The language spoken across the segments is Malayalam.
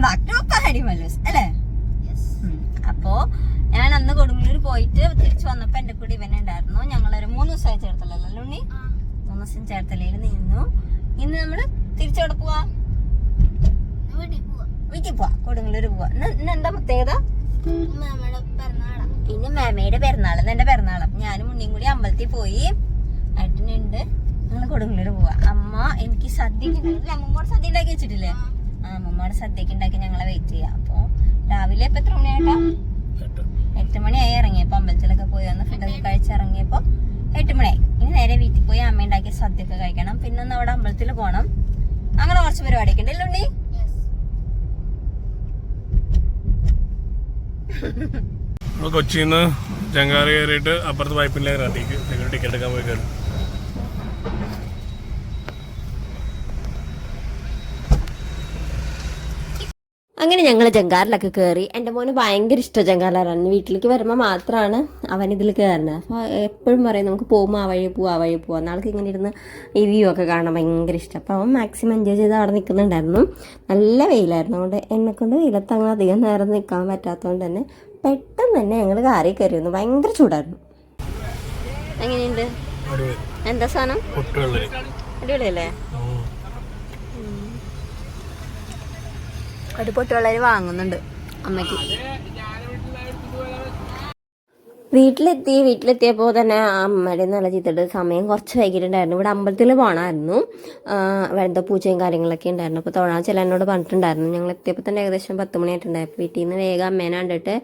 Welcome back to Pahadi Mallus അല്ലേ. അപ്പോ ഞാൻ അന്ന് കൊടുങ്ങല്ലൂർ പോയിട്ട് തിരിച്ചു വന്നപ്പോ എന്റെ കൂടെ ഇവൻ ഉണ്ടായിരുന്നു. ഞങ്ങളൊരു മൂന്ന് ദിവസമായി ചേർത്തലല്ലോ ഉണ്ണി മൂന്ന് ദിവസം ചേർത്തലയിൽ നിന്നു. ഇന്ന് നമ്മൾ തിരിച്ചവിടെ പോവാ? വീട്ടിൽ പോവാ. കൊടുങ്ങല്ലൂർ പോവാ. ഇന്ന് എന്താ പ്രത്യേകത? ഇന്ന് മാമയുടെ പെരുന്നാൾ എന്റെ പെരുന്നാൾ അപ്പൊ ഞാനും ഉണ്ണിയും കൂടി അമ്പലത്തിൽ പോയി. ഏട്ടനുണ്ട് ഞങ്ങൾ കൊടുങ്ങല്ലൂർ പോവാ. അമ്മ എനിക്ക് സദ്യ അമ്മമ്മോട് സദ്യ ഉണ്ടാക്കി വെച്ചിട്ടില്ലേ? ആ അമ്മമ്മോട് സദ്യക്ക് ഉണ്ടാക്കി ഞങ്ങളെ വെയിറ്റ് ചെയ്യാം. അപ്പൊ രാവിലെ ഇപ്പൊ എത്ര മണിയായിട്ടാ എട്ട്. മണിയായി ഇറങ്ങിയപ്പോ അമ്പലത്തിലൊക്കെ പോയി വന്ന് ഫുഡൊക്കെ കഴിച്ചിറങ്ങിയപ്പോ എട്ട് മണിയായി. ഇനി നേരെ വീട്ടിൽ പോയി അമ്മ ഉണ്ടാക്കിയ സദ്യയൊക്കെ കഴിക്കണം. പിന്നെ ഒന്ന് അവിടെ അമ്പലത്തിൽ പോണം. അങ്ങനെ കുറച്ച് പരിപാടിയൊക്കെ ഉണ്ടല്ലോ ഉണ്ണി കൊച്ചിയിൽ നിന്ന് കയറിയിട്ട് അപ്പുറത്ത് പൈപ്പിന്റെ റാത്തിക്ക് നിങ്ങൾ ടിക്കറ്റ് എടുക്കാൻ പോയി കയറി. അങ്ങനെ ഞങ്ങൾ ജങ്കാറിലൊക്കെ കയറി എന്റെ മോന് ഭയങ്കര ഇഷ്ടം ജങ്കാറിലാണ് വീട്ടിലേക്ക് വരുമ്പോൾ മാത്രമാണ് അവൻ ഇതിൽ കയറുന്നത് അപ്പോൾ എപ്പോഴും പറയും നമുക്ക് പോകുമ്പോൾ ആ വഴി പോകും ആ വഴി പോവാം. നാൾക്ക് ഇങ്ങനെ ഇരുന്ന് ഈ വ്യൂ ഒക്കെ കാണാൻ ഭയങ്കര ഇഷ്ടം. അപ്പോൾ അവൻ മാക്സിമം എൻജോയ് ചെയ്ത് അവിടെ നിൽക്കുന്നുണ്ടായിരുന്നു നല്ല വെയിലായിരുന്നു. അതുകൊണ്ട് എന്നെക്കൊണ്ട് വെയിലത്ത് അങ്ങനെ അധികം നേരം നിൽക്കാൻ പറ്റാത്തതുകൊണ്ട് തന്നെ പെട്ടെന്ന് തന്നെ ഞങ്ങൾ കാറി കയറിയിരുന്നു. ഭയങ്കര ചൂടായിരുന്നു. എങ്ങനെയുണ്ട്? എന്താ സാധനം? അടിപൊളിയല്ലേ? ഒരു പൊട്ടുവെള്ളരി വാങ്ങുന്നുണ്ട് അമ്മയ്ക്ക്. വീട്ടിലെത്തി വീട്ടിലെത്തിയപ്പോൾ തന്നെ അമ്മയുടെ നല്ല ചീത്തട്ട് സമയം കുറച്ച് വൈകിട്ടുണ്ടായിരുന്നു ഇവിടെ അമ്പലത്തിൽ പോകണമായിരുന്നു വെറുതെ പൂജയും കാര്യങ്ങളൊക്കെ ഉണ്ടായിരുന്നു. അപ്പോൾ തൊഴാൻ ചില എന്നോട് പറഞ്ഞിട്ടുണ്ടായിരുന്നു. ഞങ്ങൾ എത്തിയപ്പോൾ തന്നെ ഏകദേശം പത്ത് അപ്പോൾ വീട്ടിൽ നിന്ന് വേഗം അമ്മേനെ കണ്ടിട്ട്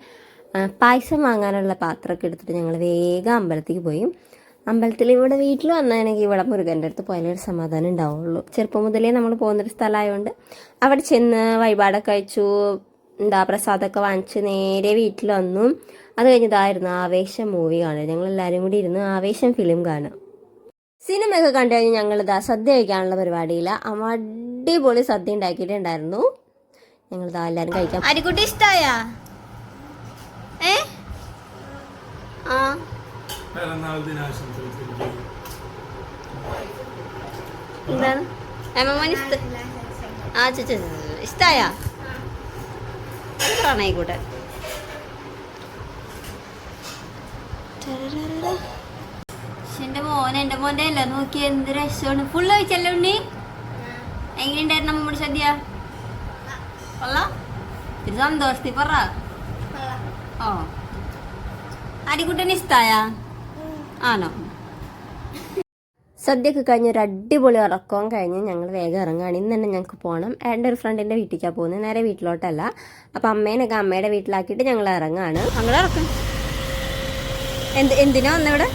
പായസം വാങ്ങാനുള്ള പാത്രമൊക്കെ എടുത്തിട്ട് ഞങ്ങൾ വേഗം അമ്പലത്തിൽ പോയി. അമ്പലത്തിൽ ഇവിടെ വീട്ടിൽ വന്നാണെങ്കിൽ ഇവിടെ മുരുകന്റെ അടുത്ത് പോയാലേ ഒരു സമാധാനം ഉണ്ടാവുള്ളൂ. ചെറുപ്പം മുതലേ നമ്മൾ പോകുന്നൊരു സ്ഥലമായതുകൊണ്ട് അവിടെ ചെന്ന് വഴിപാടൊക്കെ കഴിച്ചു എന്താ പ്രസാദമൊക്കെ വാങ്ങിച്ച് നേരെ വീട്ടിൽ വന്നു. അത് കഴിഞ്ഞതായിരുന്നു ആവേശം മൂവി കാണുക ഞങ്ങൾ എല്ലാവരും കൂടി ഇരുന്ന് ആവേശം ഫിലിം കാണുക സിനിമയൊക്കെ കണ്ടു ഞങ്ങൾ ഇതാ സദ്യ കഴിക്കാനുള്ള പരിപാടിയില്ല അടിപൊളി സദ്യ ഉണ്ടാക്കിയിട്ടുണ്ടായിരുന്നു. ഞങ്ങൾ ഇതാ എല്ലാവരും കഴിക്കാം. അരിക്കുട്ടി ഇഷ്ടമായ ഏ? ആ. എന്താണ്? അമ്മമ്മന് ഇഷ്ട ആ ചെ ഇഷ്ടായ. ആയിക്കോട്ടെ എന്റെ മോൻ എന്റെ മോന്റെ അല്ല. നോക്കി എന്ത് രസമാണ്. ഫുള്ള് കഴിച്ചല്ലേ ഉണ്ണി? എങ്ങനെയുണ്ടായിരുന്നു നമ്മുടെ സദ്യ? കൊള്ളാം. ഒരു സന്തോഷത്തി പറ. ഓ അടിക്കുട്ടന് ഇഷ്ടായ? ആണോ? സദ്യയൊക്കെ കഴിഞ്ഞ് ഒരു അടിപൊളി ഉറക്കവും കഴിഞ്ഞ് ഞങ്ങൾ വേഗം ഇറങ്ങുകയാണ്. ഇന്ന് തന്നെ ഞങ്ങൾക്ക് പോകണം എന്റെ ഒരു ഫ്രണ്ടിന്റെ വീട്ടിലേക്കാണ് പോകുന്നത്. നേരെ വീട്ടിലോട്ടല്ല. അപ്പോൾ അമ്മേനൊക്കെ അമ്മയുടെ വീട്ടിലാക്കിയിട്ട് ഞങ്ങൾ ഇറങ്ങുകയാണ്. അങ്ങനെ ഇറക്കും. എന്ത് എന്തിനാ വന്നിവിടെ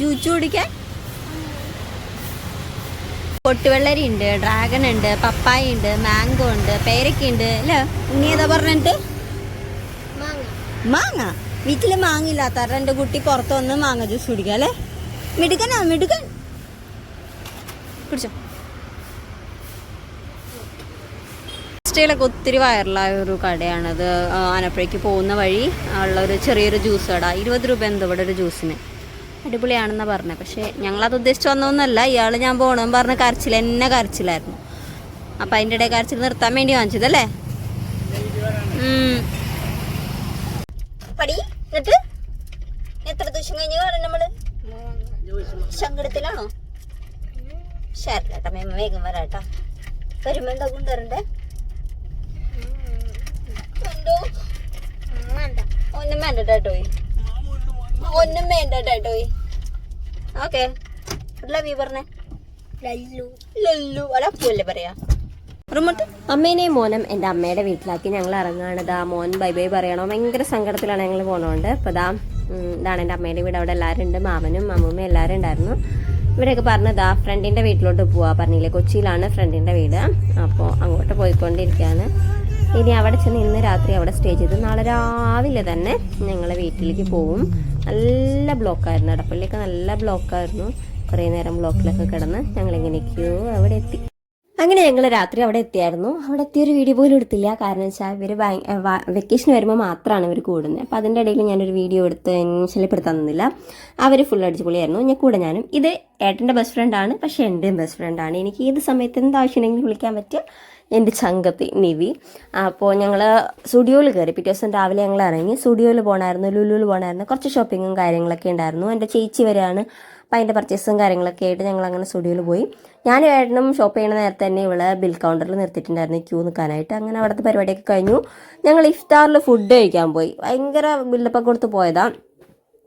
ജൂച്ചു കുടിക്കാൻ പൊട്ടുവെള്ളരി ഉണ്ട് ഡ്രാഗൺ ഉണ്ട് പപ്പായ ഉണ്ട് മാംഗോ ഉണ്ട് പേരക്ക ഉണ്ട്. അല്ലേ? ഉണ്ണി ഏതാ പറഞ്ഞിട്ട് മാങ്ങ? വീട്ടിൽ മാങ്ങില്ലാത്ത എന്റെ കുട്ടി പുറത്ത് വന്ന് മാങ്ങ ജ്യൂസ് കുടിക്കാം അല്ലേ? മിടുക്കനാ മിടുക്കൻ. കുടിച്ചോ. ഇൻസ്റ്റയിലൊക്കെ ഒത്തിരി വൈറലായ ഒരു കടയാണത് ആനപ്പുഴയ്ക്ക് പോകുന്ന വഴി ഉള്ള ഒരു ചെറിയൊരു ജ്യൂസ് കട. ഇരുപത് രൂപ എന്തോ ഇവിടെ ഒരു ജ്യൂസിന്. അടിപൊളിയാണെന്നാണ് പറഞ്ഞത്. പക്ഷേ ഞങ്ങളത് ഉദ്ദേശിച്ച് വന്നൊന്നുമല്ല ഇയാൾ ഞാൻ പോകണമെന്ന് പറഞ്ഞ് കരച്ചിൽ എന്നെ കരച്ചിലായിരുന്നു. അപ്പം അതിന്റെ ഇടയിൽ കരച്ചിൽ നിർത്താൻ വേണ്ടി വാങ്ങിച്ചതല്ലേ. പടി. എന്നിട്ട്? എത്ര ദിവസം കഴിഞ്ഞ് കാണും നമ്മൾ? സങ്കടത്തിലാണോ? ശരിട്ടാ മേമ വേഗം വരാട്ടാ. വരുമ്പോ എന്താ കൊണ്ടുവരണ്ടേ? എന്തോ? ഒന്നും വേണ്ട ടേട്ടോയ് ഒന്നും വേണ്ട ടേട്ടോയ് ഓക്കെ. ലവ് യു പറഞ്ഞേ. ലല്ലു. ലല്ലു. അല്ല പോലെ പറയാ? റിമോട്ട് അമ്മേനെയും മോനും എന്റെ അമ്മയുടെ വീട്ടിലാക്കി ഞങ്ങൾ ഇറങ്ങുകയാണ്. ഇതാ മോൻ ബൈ ബൈ പറയണോ? ഭയങ്കര സങ്കടത്തിലാണ് ഞങ്ങൾ പോണോണ്ട്. അപ്പോൾ ഇതാ ഇതാണ് എന്റെ അമ്മയുടെ വീട്. അവിടെ എല്ലാവരും ഉണ്ട്. മാമനും അമ്മൂമ്മയും എല്ലാവരും ഉണ്ടായിരുന്നു. ഇവിടെയൊക്കെ പറഞ്ഞത് ആ ഫ്രണ്ടിന്റെ വീട്ടിലോട്ട് പോവാ പറഞ്ഞില്ലേ? കൊച്ചിയിലാണ് ഫ്രണ്ടിന്റെ വീട്. അപ്പോൾ അങ്ങോട്ട് പോയിക്കൊണ്ടിരിക്കുകയാണ്. ഇനി അവിടെ ചെന്ന് ഇന്ന് രാത്രി അവിടെ സ്റ്റേ ചെയ്ത് നാളെ രാവിലെ തന്നെ ഞങ്ങളെ വീട്ടിലേക്ക് പോവും. നല്ല ബ്ലോക്കായിരുന്നു. അടപ്പള്ളിയൊക്കെ നല്ല ബ്ലോക്കായിരുന്നു. കുറേ നേരം ബ്ലോക്കിലൊക്കെ കിടന്ന് ഞങ്ങൾ എങ്ങനെയൊക്കെയോ അവിടെ എത്തി. അങ്ങനെ ഞങ്ങൾ രാത്രി അവിടെ എത്തിയായിരുന്നു. അവിടെ എത്തിയൊരു വീഡിയോ പോലും എടുത്തില്ല. കാരണം വെച്ചാൽ ഇവർ വെക്കേഷൻ വരുമ്പോൾ മാത്രമാണ് ഇവർ കൂടുന്നത് അപ്പോൾ അതിന്റെ ഇടയിൽ ഞാനൊരു വീഡിയോ എടുത്ത് ശല്യപ്പെടുത്താൻ നിന്നില്ല അവർ ഫുൾ അടിച്ചുപൊളിയായിരുന്നു. ഞാൻ കൂടെ ഞാനും. ഇത് ഏട്ടന്റെ ബെസ്റ്റ് ഫ്രണ്ടാണ് പക്ഷേ എന്റെയും ബെസ്റ്റ് ഫ്രണ്ടാണ് എനിക്ക് ഏത് സമയത്ത് എന്ത് ആവശ്യമുണ്ടെങ്കിലും വിളിക്കാൻ പറ്റിയ എന്റെ ചങ്കത്തി നിവി. അപ്പോൾ ഞങ്ങൾ സ്റ്റുഡിയോയിൽ കയറി പിറ്റേ ദിവസം രാവിലെ ഞങ്ങൾ ഇറങ്ങി. സ്റ്റുഡിയോയിൽ പോകണമായിരുന്നു ലുലുവിൽ പോകണമായിരുന്നു കുറച്ച് ഷോപ്പിങ്ങും കാര്യങ്ങളൊക്കെ ഉണ്ടായിരുന്നു. എന്റെ ചേച്ചി വരെയാണ് അപ്പോൾ അതിന്റെ പർച്ചേസും കാര്യങ്ങളൊക്കെ ആയിട്ട് ഞങ്ങൾ അങ്ങനെ സ്റ്റുഡിയോയിൽ പോയി. ഞാൻ ഏട്ടനും ഷോപ്പ് ചെയ്യണ നേരത്തെ തന്നെ ഇവിടെ ബിൽ കൗണ്ടറിൽ നിർത്തിയിട്ടുണ്ടായിരുന്നു ക്യൂ നിൽക്കാനായിട്ട്. അങ്ങനെ അവിടുത്തെ പരിപാടിയൊക്കെ കഴിഞ്ഞു. ഞങ്ങൾ ഇഫ്താറിൽ ഫുഡ് കഴിക്കാൻ പോയി. ഭയങ്കര ബില്ലപ്പൊക്കെ കൊടുത്ത് പോയതാണ്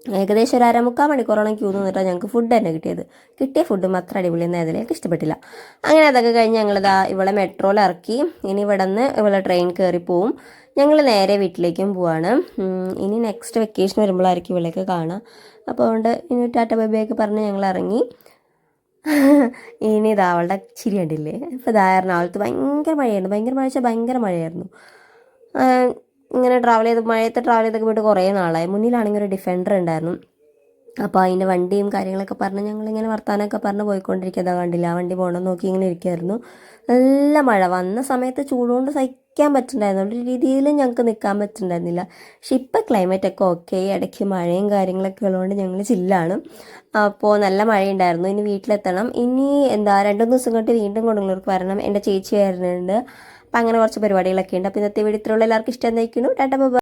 ഏകദേശം ഒരു അരമുക്കാൽ മണിക്കൂറോളം ക്യൂ നിന്നിട്ടാണ് ഞങ്ങൾക്ക് ഫുഡ് തന്നെ കിട്ടിയത്. കിട്ടിയ ഫുഡും അത്ര അടിപൊളിയൊന്നും എനിക്ക് ഇഷ്ടപ്പെട്ടില്ല. അങ്ങനെ അതൊക്കെ കഴിഞ്ഞ് ഞങ്ങളിതാ ഇവിടെ മെട്രോയിൽ ഇറക്കി. ഇനി ഇവിടെ നിന്ന് ഇവിടെ ട്രെയിൻ കയറി പോവും. ഞങ്ങൾ നേരെ വീട്ടിലേക്കും പോവാണ്. ഇനി നെക്സ്റ്റ് വെക്കേഷൻ വരുമ്പോഴായിരിക്കും ഇവിടേക്ക് കാണാം. അപ്പോൾ അതുകൊണ്ട് ഇനി ടാറ്റ ബൈബിയൊക്കെ പറഞ്ഞ് ഞങ്ങൾ ഇറങ്ങി. ഇനി ഇതാ അവളുടെ ചിരി കണ്ടില്ലേ? ഇപ്പോൾ ഇതാ എറണാകുളത്ത് ഭയങ്കര മഴയായിരുന്നു. ഭയങ്കര മഴ വെച്ചാൽ ഭയങ്കര മഴയായിരുന്നു. ഇങ്ങനെ ട്രാവൽ ചെയ്ത് മഴയത്ത് ട്രാവൽ ചെയ്തൊക്കെ പോയിട്ട് കുറേ നാളായി. മുന്നിലാണെങ്കിൽ ഒരു ഡിഫൻഡർ ഉണ്ടായിരുന്നു. അപ്പോൾ അതിന്റെ വണ്ടിയും കാര്യങ്ങളൊക്കെ പറഞ്ഞ് ഞങ്ങളിങ്ങനെ വർത്താനമൊക്കെ പറഞ്ഞ് പോയിക്കൊണ്ടിരിക്കുക കണ്ടില്ല? ആ വണ്ടി പോകണം നോക്കി ഇങ്ങനെ ഇരിക്കുമായിരുന്നു നല്ല മഴ. വന്ന സമയത്ത് ചൂടുകൊണ്ട് സഹിക്കാൻ പറ്റുന്നുണ്ടായിരുന്നു ഒരു രീതിയിലും ഞങ്ങൾക്ക് നിൽക്കാൻ പറ്റുന്നുണ്ടായിരുന്നില്ല പക്ഷെ ഇപ്പം ക്ലൈമറ്റൊക്കെ ഓക്കെ ഇടയ്ക്ക് മഴയും കാര്യങ്ങളൊക്കെ ഉള്ളതുകൊണ്ട് ഞങ്ങൾ ചില്ലാണ് അപ്പോൾ നല്ല മഴയുണ്ടായിരുന്നു. ഇനി വീട്ടിലെത്തണം. ഇനി എന്താ രണ്ട് ദിവസം കൊണ്ട് വീണ്ടും കൊടുങ്ങല്ലൂർക്ക് വരണം. എന്റെ ചേച്ചി വരുന്നുണ്ട്. അപ്പം അങ്ങനെ കുറച്ച് പരിപാടികളൊക്കെ ഉണ്ട്. അപ്പോൾ ഇന്നത്തെ വീഡിയോ ഇത്രയുള്ള എല്ലാവർക്കും ഇഷ്ടം നയിക്കുന്നു ടാറ്റ ബൈ.